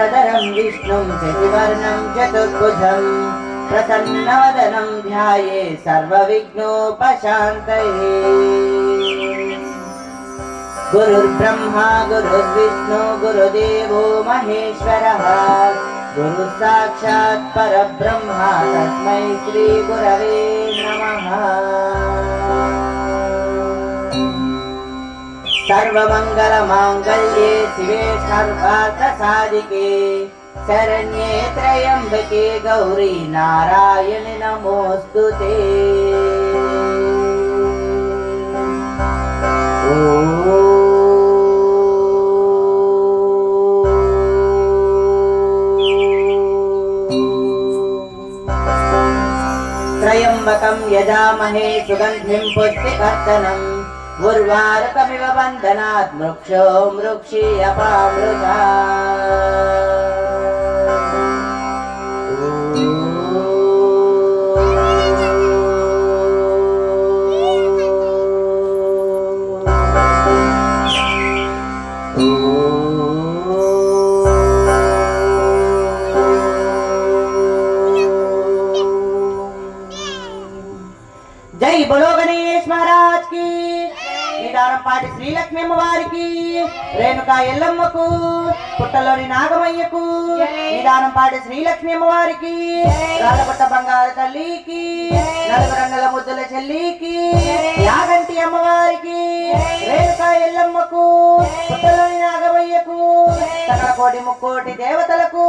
विष्णुं शशिवर्णं चतुर्भुजं प्रसन्नवदनं ध्याये सर्वविघ्नोपशान्तये। गुरुर्ब्रह्मा गुरुर्विष्णु गुरुदेवो महेश्वरः। गुरु साक्षात् परब्रह्मा तस्मै श्रीगुरवे नमः सर्वमङ्गलमाङ्गल्ये शिवे सर्वार्थसाधिके शरण्ये त्र्यम्बके गौरी नारायणि नमोऽस्तु ते त्र्यम्बकं यजामहे सुगन्धिं पुष्टिकर्तनम् उर्वारुकमिव बन्धनात् मृक्षो मृक्षीयपामृता శ్రీలక్ష్మి అమ్మవారికి రేణుకా ఎల్లమ్మకు పుట్టలోని నాగమయ్యకు నిదానంపాటి శ్రీలక్ష్మి అమ్మవారికి రాళ్ళపుట్ట బంగారు తల్లికి నలుగు రంగుల ముద్దుల చెల్లికి యాగంటి అమ్మవారికి రేణుకా ఎల్లమ్మకు పుట్టలోని నాగమయ్యకు సకల కోటి ముక్కోటి దేవతలకు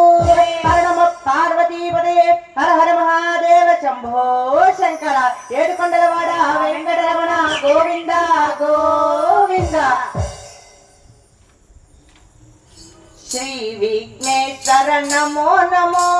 పార్వతీపదే నమో నమో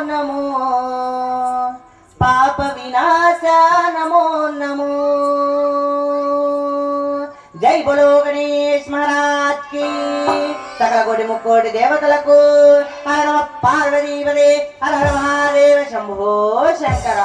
నమో పాప వినాశ నమో నమో. జై బలో గణేష్ మహారాజ్కి. సకల ముక్కోటి దేవతలకు. హర పార్వతీపదే హర హర మహాదేవ శంభో శంకర.